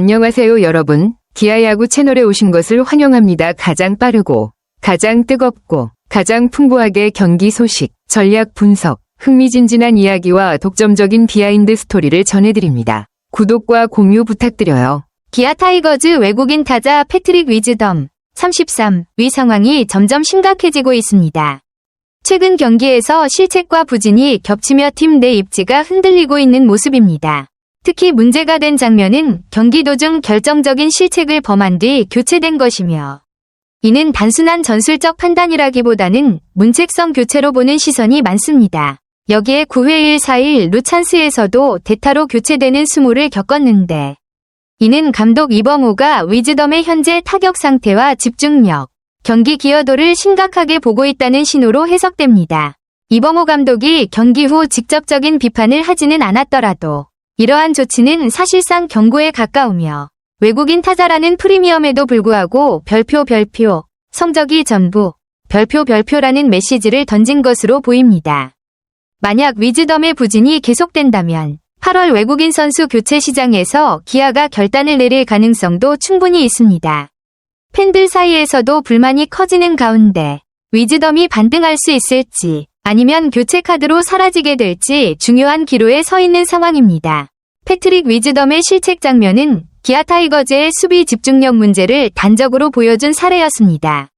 안녕하세요 여러분. 기아야구 채널에 오신 것을 환영합니다. 가장 빠르고 가장 뜨겁고 가장 풍부하게 경기 소식, 전략 분석, 흥미진진한 이야기와 독점적인 비하인드 스토리를 전해드립니다. 구독과 공유 부탁드려요. 기아 타이거즈 외국인 타자 패트릭 위즈덤 33위 상황이 점점 심각해지고 있습니다. 최근 경기에서 실책과 부진이 겹치며 팀 내 입지가 흔들리고 있는 모습입니다. 특히 문제가 된 장면은 경기 도중 결정적인 실책을 범한 뒤 교체된 것이며 이는 단순한 전술적 판단이라기보다는 문책성 교체로 보는 시선이 많습니다. 여기에 9회 1 4일 루찬스에서도 대타로 교체되는 수모를 겪었는데 이는 감독 이범호가 위즈덤의 현재 타격 상태와 집중력, 경기 기여도를 심각하게 보고 있다는 신호로 해석됩니다. 이범호 감독이 경기 후 직접적인 비판을 하지는 않았더라도 이러한 조치는 사실상 경고에 가까우며 외국인 타자라는 프리미엄에도 불구하고 별표 별표, 성적이 전부, 별표 별표라는 메시지를 던진 것으로 보입니다. 만약 위즈덤의 부진이 계속된다면 8월 외국인 선수 교체 시장에서 기아가 결단을 내릴 가능성도 충분히 있습니다. 팬들 사이에서도 불만이 커지는 가운데 위즈덤이 반등할 수 있을지 아니면 교체 카드로 사라지게 될지 중요한 기로에 서 있는 상황입니다. 패트릭 위즈덤의 실책 장면은 기아 타이거즈의 수비 집중력 문제를 단적으로 보여준 사례였습니다.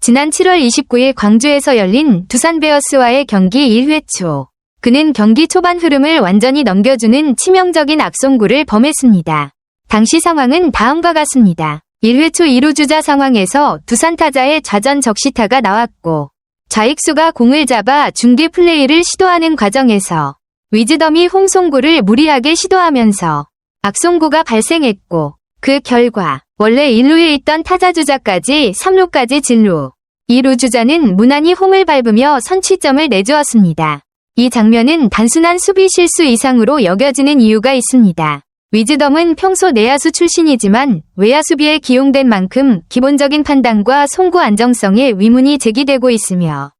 지난 7월 29일 광주에서 열린 두산 베어스와의 경기 1회 초 그는 경기 초반 흐름을 완전히 넘겨주는 치명적인 악송구를 범했습니다. 당시 상황은 다음과 같습니다. 1회 초 2루 주자 상황에서 두산 타자의 좌전 적시타가 나왔고 좌익수가 공을 잡아 중계 플레이를 시도하는 과정에서 위즈덤이 홈송구를 무리하게 시도하면서 악송구가 발생했고 그 결과 원래 1루에 있던 타자 주자까지 3루까지 진루 2루 주자는 무난히 홈을 밟으며 선취점을 내주었습니다. 이 장면은 단순한 수비 실수 이상으로 여겨지는 이유가 있습니다. 위즈덤은 평소 내야수 출신이지만 외야수비에 기용된 만큼 기본적인 판단과 송구 안정성에 위문이 제기되고 있으며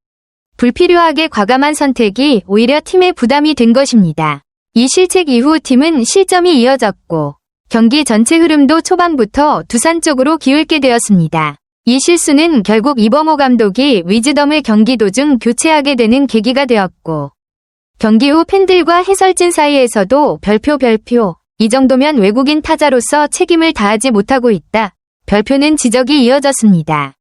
불필요하게 과감한 선택이 오히려 팀에 부담이 된 것입니다. 이 실책 이후 팀은 실점이 이어졌고 경기 전체 흐름도 초반부터 두산 쪽으로 기울게 되었습니다. 이 실수는 결국 이범호 감독이 위즈덤을 경기 도중 교체하게 되는 계기가 되었고 경기 후 팬들과 해설진 사이에서도 별표 별표 이 정도면 외국인 타자로서 책임을 다하지 못하고 있다. 별표는 지적이 이어졌습니다.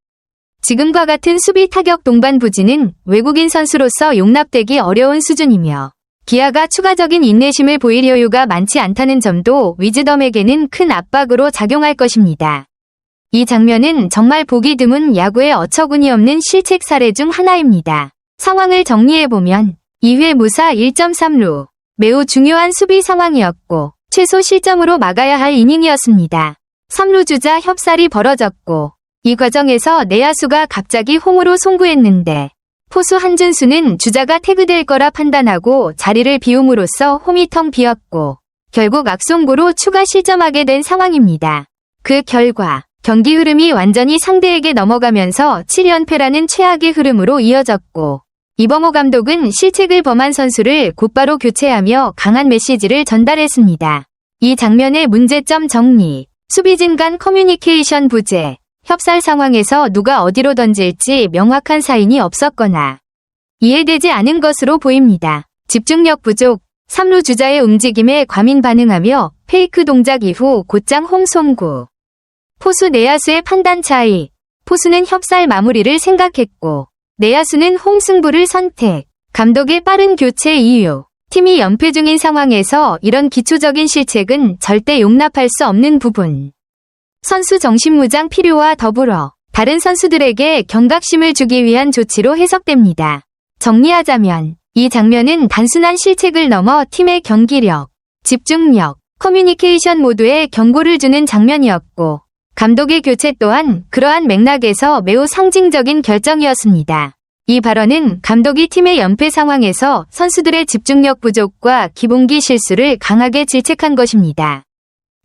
지금과 같은 수비 타격 동반 부진은 외국인 선수로서 용납되기 어려운 수준이며 기아가 추가적인 인내심을 보일 여유가 많지 않다는 점도 위즈덤에게는 큰 압박으로 작용할 것입니다. 이 장면은 정말 보기 드문 야구의 어처구니 없는 실책 사례 중 하나입니다. 상황을 정리해보면 2회 무사 1.3루 매우 중요한 수비 상황이었고 최소 실점으로 막아야 할 이닝이었습니다. 3루 주자 협살이 벌어졌고 이 과정에서 내야수가 갑자기 홈으로 송구했는데 포수 한준수는 주자가 태그될 거라 판단하고 자리를 비움으로써 홈이 텅 비었고 결국 악송구로 추가 실점하게 된 상황입니다. 그 결과 경기 흐름이 완전히 상대에게 넘어가면서 7연패라는 최악의 흐름으로 이어졌고 이범호 감독은 실책을 범한 선수를 곧바로 교체하며 강한 메시지를 전달했습니다. 이 장면의 문제점 정리, 수비진 간 커뮤니케이션 부재, 협살 상황에서 누가 어디로 던질지 명확한 사인이 없었거나 이해되지 않은 것으로 보입니다. 집중력 부족, 3루 주자의 움직임에 과민 반응하며 페이크 동작 이후 곧장 홈송구. 포수 내야수의 판단 차이, 포수는 협살 마무리를 생각했고 내야수는 홈승부를 선택. 감독의 빠른 교체 이유. 팀이 연패 중인 상황에서 이런 기초적인 실책은 절대 용납할 수 없는 부분. 선수 정신무장 필요와 더불어 다른 선수들에게 경각심을 주기 위한 조치로 해석됩니다. 정리하자면 이 장면은 단순한 실책을 넘어 팀의 경기력, 집중력, 커뮤니케이션 모두에 경고를 주는 장면이었고 감독의 교체 또한 그러한 맥락에서 매우 상징적인 결정이었습니다. 이 발언은 감독이 팀의 연패 상황에서 선수들의 집중력 부족과 기본기 실수를 강하게 질책한 것입니다.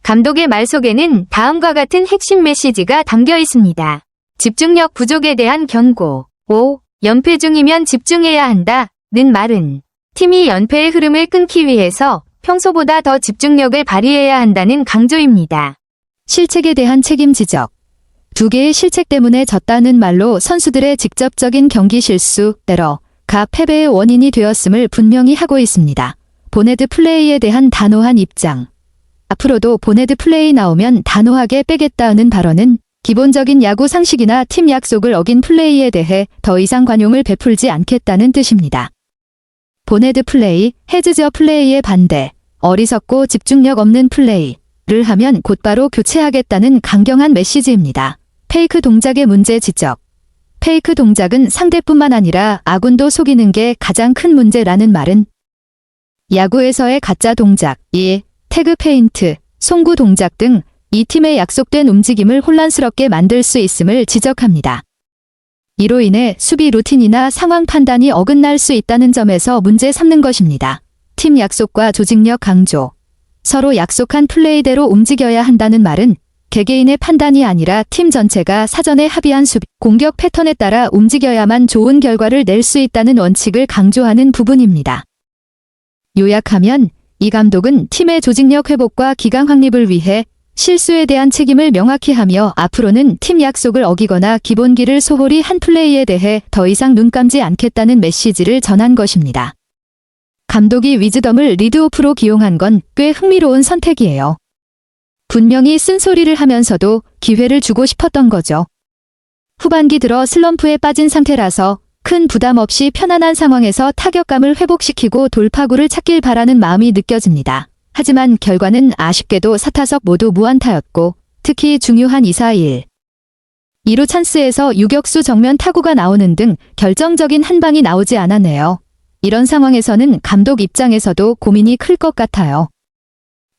감독의 말 속에는 다음과 같은 핵심 메시지가 담겨 있습니다. 집중력 부족에 대한 경고. 5. 연패 중이면 집중해야 한다. 는 말은 팀이 연패의 흐름을 끊기 위해서 평소보다 더 집중력을 발휘해야 한다는 강조입니다. 실책에 대한 책임 지적. 두 개의 실책 때문에 졌다는 말로 선수들의 직접적인 경기 실수, 에러가 패배의 원인이 되었음을 분명히 하고 있습니다. 보네드 플레이에 대한 단호한 입장. 앞으로도 보네드 플레이 나오면 단호하게 빼겠다는 발언은 기본적인 야구 상식이나 팀 약속을 어긴 플레이에 대해 더 이상 관용을 베풀지 않겠다는 뜻입니다. 보네드 플레이, 헤즈저 플레이의 반대, 어리석고 집중력 없는 플레이 를 하면 곧바로 교체하겠다는 강경한 메시지입니다. 페이크 동작의 문제 지적. 페이크 동작은 상대뿐만 아니라 아군도 속이는 게 가장 큰 문제라는 말은 야구에서의 가짜 동작, 이 태그 페인트, 송구 동작 등 이 팀의 약속된 움직임을 혼란스럽게 만들 수 있음을 지적합니다. 이로 인해 수비 루틴이나 상황 판단이 어긋날 수 있다는 점에서 문제 삼는 것입니다. 팀 약속과 조직력 강조. 서로 약속한 플레이대로 움직여야 한다는 말은 개개인의 판단이 아니라 팀 전체가 사전에 합의한 수비, 공격 패턴에 따라 움직여야만 좋은 결과를 낼 수 있다는 원칙을 강조하는 부분입니다. 요약하면 이 감독은 팀의 조직력 회복과 기강 확립을 위해 실수에 대한 책임을 명확히 하며 앞으로는 팀 약속을 어기거나 기본기를 소홀히 한 플레이에 대해 더 이상 눈 감지 않겠다는 메시지를 전한 것입니다. 감독이 위즈덤을 리드오프로 기용한 건 꽤 흥미로운 선택이에요. 분명히 쓴소리를 하면서도 기회를 주고 싶었던 거죠. 후반기 들어 슬럼프에 빠진 상태라서 큰 부담 없이 편안한 상황에서 타격감을 회복시키고 돌파구를 찾길 바라는 마음이 느껴집니다. 하지만 결과는 아쉽게도 사타석 모두 무안타였고 특히 중요한 2-4-1. 2루 찬스에서 유격수 정면 타구가 나오는 등 결정적인 한 방이 나오지 않았네요. 이런 상황에서는 감독 입장에서도 고민이 클 것 같아요.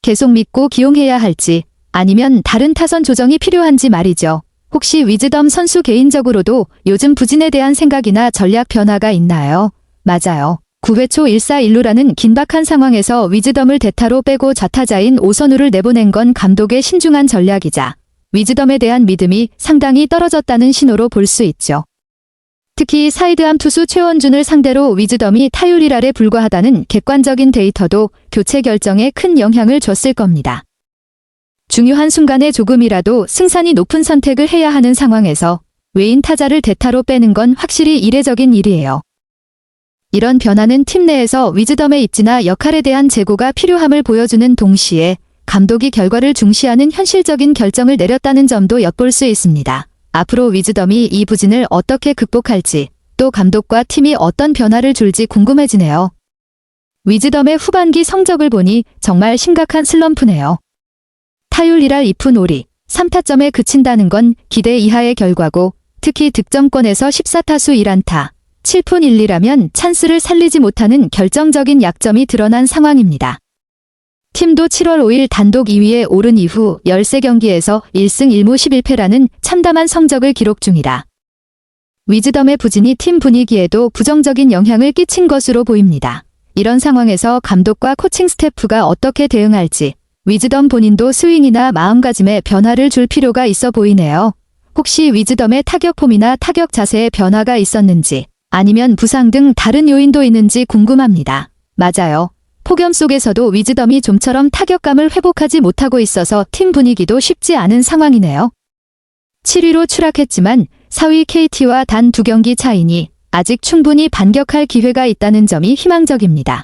계속 믿고 기용해야 할지 아니면 다른 타선 조정이 필요한지 말이죠. 혹시 위즈덤 선수 개인적으로도 요즘 부진에 대한 생각이나 전략 변화가 있나요? 맞아요. 9회 초 1사 1루라는 긴박한 상황에서 위즈덤을 대타로 빼고 좌타자인 오선우를 내보낸 건 감독의 신중한 전략이자 위즈덤에 대한 믿음이 상당히 떨어졌다는 신호로 볼 수 있죠. 특히 사이드암 투수 최원준을 상대로 위즈덤이 타율 1할에 불과하다는 객관적인 데이터도 교체 결정에 큰 영향을 줬을 겁니다. 중요한 순간에 조금이라도 승산이 높은 선택을 해야 하는 상황에서 외인 타자를 대타로 빼는 건 확실히 이례적인 일이에요. 이런 변화는 팀 내에서 위즈덤의 입지나 역할에 대한 재고가 필요함을 보여주는 동시에 감독이 결과를 중시하는 현실적인 결정을 내렸다는 점도 엿볼 수 있습니다. 앞으로 위즈덤이 이 부진을 어떻게 극복할지 또 감독과 팀이 어떤 변화를 줄지 궁금해지네요. 위즈덤의 후반기 성적을 보니 정말 심각한 슬럼프네요. 타율 1할 2푼 5리, 3타점에 그친다는 건 기대 이하의 결과고 특히 득점권에서 14타수 1안타, 7푼 1리라면 찬스를 살리지 못하는 결정적인 약점이 드러난 상황입니다. 팀도 7월 5일 단독 2위에 오른 이후 13경기에서 1승 1무 11패라는 참담한 성적을 기록 중이다. 위즈덤의 부진이 팀 분위기에도 부정적인 영향을 끼친 것으로 보입니다. 이런 상황에서 감독과 코칭 스태프가 어떻게 대응할지 위즈덤 본인도 스윙이나 마음가짐에 변화를 줄 필요가 있어 보이네요. 혹시 위즈덤의 타격 폼이나 타격 자세에 변화가 있었는지 아니면 부상 등 다른 요인도 있는지 궁금합니다. 맞아요. 폭염 속에서도 위즈덤이 좀처럼 타격감을 회복하지 못하고 있어서 팀 분위기도 쉽지 않은 상황이네요. 7위로 추락했지만 4위 KT와 단 두 경기 차이니 아직 충분히 반격할 기회가 있다는 점이 희망적입니다.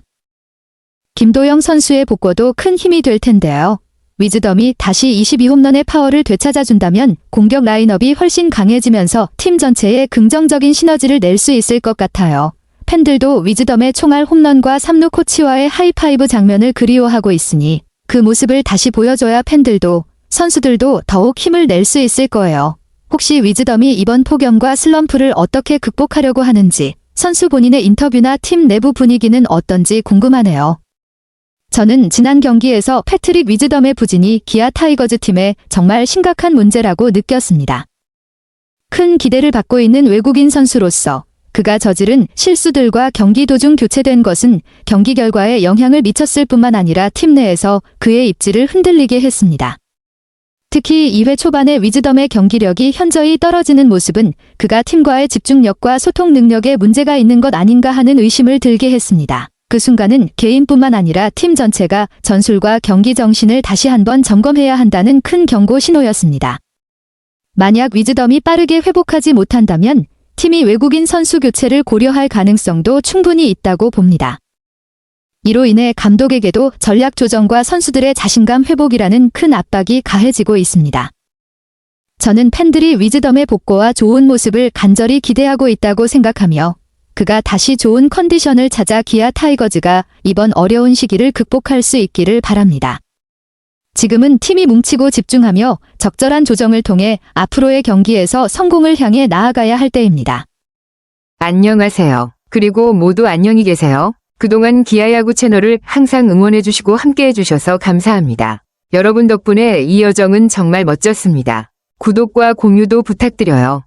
김도영 선수의 복고도 큰 힘이 될 텐데요. 위즈덤이 다시 22홈런의 파워를 되찾아준다면 공격 라인업이 훨씬 강해지면서 팀 전체에 긍정적인 시너지를 낼 수 있을 것 같아요. 팬들도 위즈덤의 총알 홈런과 삼루 코치와의 하이파이브 장면을 그리워하고 있으니 그 모습을 다시 보여줘야 팬들도 선수들도 더욱 힘을 낼 수 있을 거예요. 혹시 위즈덤이 이번 폭염과 슬럼프를 어떻게 극복하려고 하는지 선수 본인의 인터뷰나 팀 내부 분위기는 어떤지 궁금하네요. 저는 지난 경기에서 패트릭 위즈덤의 부진이 기아 타이거즈 팀에 정말 심각한 문제라고 느꼈습니다. 큰 기대를 받고 있는 외국인 선수로서 그가 저지른 실수들과 경기 도중 교체된 것은 경기 결과에 영향을 미쳤을 뿐만 아니라 팀 내에서 그의 입지를 흔들리게 했습니다. 특히 2회 초반에 위즈덤의 경기력이 현저히 떨어지는 모습은 그가 팀과의 집중력과 소통 능력에 문제가 있는 것 아닌가 하는 의심을 들게 했습니다. 그 순간은 개인뿐만 아니라 팀 전체가 전술과 경기 정신을 다시 한번 점검해야 한다는 큰 경고 신호였습니다. 만약 위즈덤이 빠르게 회복하지 못한다면 팀이 외국인 선수 교체를 고려할 가능성도 충분히 있다고 봅니다. 이로 인해 감독에게도 전략 조정과 선수들의 자신감 회복이라는 큰 압박이 가해지고 있습니다. 저는 팬들이 위즈덤의 복고와 좋은 모습을 간절히 기대하고 있다고 생각하며 그가 다시 좋은 컨디션을 찾아 기아 타이거즈가 이번 어려운 시기를 극복할 수 있기를 바랍니다. 지금은 팀이 뭉치고 집중하며 적절한 조정을 통해 앞으로의 경기에서 성공을 향해 나아가야 할 때입니다. 안녕하세요. 그리고 모두 안녕히 계세요. 그동안 기아야구 채널을 항상 응원해주시고 함께해주셔서 감사합니다. 여러분 덕분에 이 여정은 정말 멋졌습니다. 구독과 공유도 부탁드려요.